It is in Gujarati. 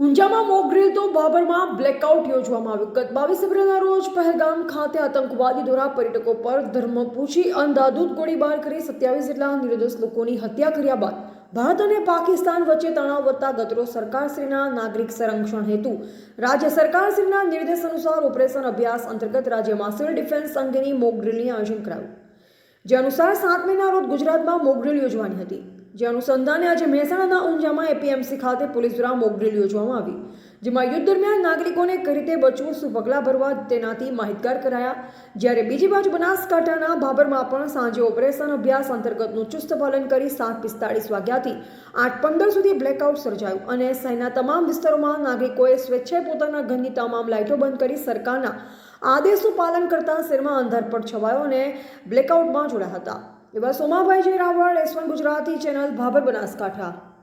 ઊંઝામાં મોક ડ્રીલ તો બાબરમાં બ્લેકઆઉટ યોજવામાં આવ્યું. ગત બાવીસ એપ્રિલના રોજ પહેલગામ ખાતે આતંકવાદી દ્વારા પર્યટકો પર ધર્મ પૂછી અંધાધૂત ગોળીબાર કરી સત્યાવીસ જેટલા નિર્દોષ લોકોની હત્યા કર્યા બાદ ભારત અને પાકિસ્તાન વચ્ચે તણાવ વધતા ગતરો સરકારશ્રીના નાગરિક સંરક્ષણ હેતુ. રાજ્ય સરકારશ્રીના નિર્દેશ અનુસાર ઓપરેશન અભ્યાસ અંતર્ગત રાજ્યમાં સિવિલ ડિફેન્સ અંગેની મોક ડ્રીલની આયોજન કરાયું. જે અનુસાર સાત મેના રોજ ગુજરાતમાં મોકડ્રીલ યોજવાની હતી. જે અનુસંધાને આજે મહેસાણાના ઊંઝામાં એપીએમસી ખાતે પોલીસ દ્વારા મોકડ્રીલ યોજવામાં આવી. જેમાં યુદ્ધ દરમિયાન નાગરિકોને કઈ રીતે બચવું, શું પગલાં ભરવા તેનાથી માહિતગાર કરાયા. જ્યારે બીજી બાજુ બનાસકાંઠાના ભાભરમાં પણ સાંજે ઓપરેશન અભ્યાસ અંતર્ગતનું ચુસ્ત પાલન કરી સાત પિસ્તાળીસ વાગ્યાથી આઠ પંદર સુધી બ્લેકઆઉટ સર્જાયું અને શહેરના તમામ વિસ્તારોમાં નાગરિકોએ સ્વેચ્છાએ પોતાના ઘરની તમામ લાઇટો બંધ કરી સરકારના આદેશનું પાલન કરતા શહેરમાં અંધારપટ છવાયો અને બ્લેકઆઉટમાં જોડાયા હતા. એવા Somabhai Jay Raval S one Gujarati channel Bhabhar Banaskantha.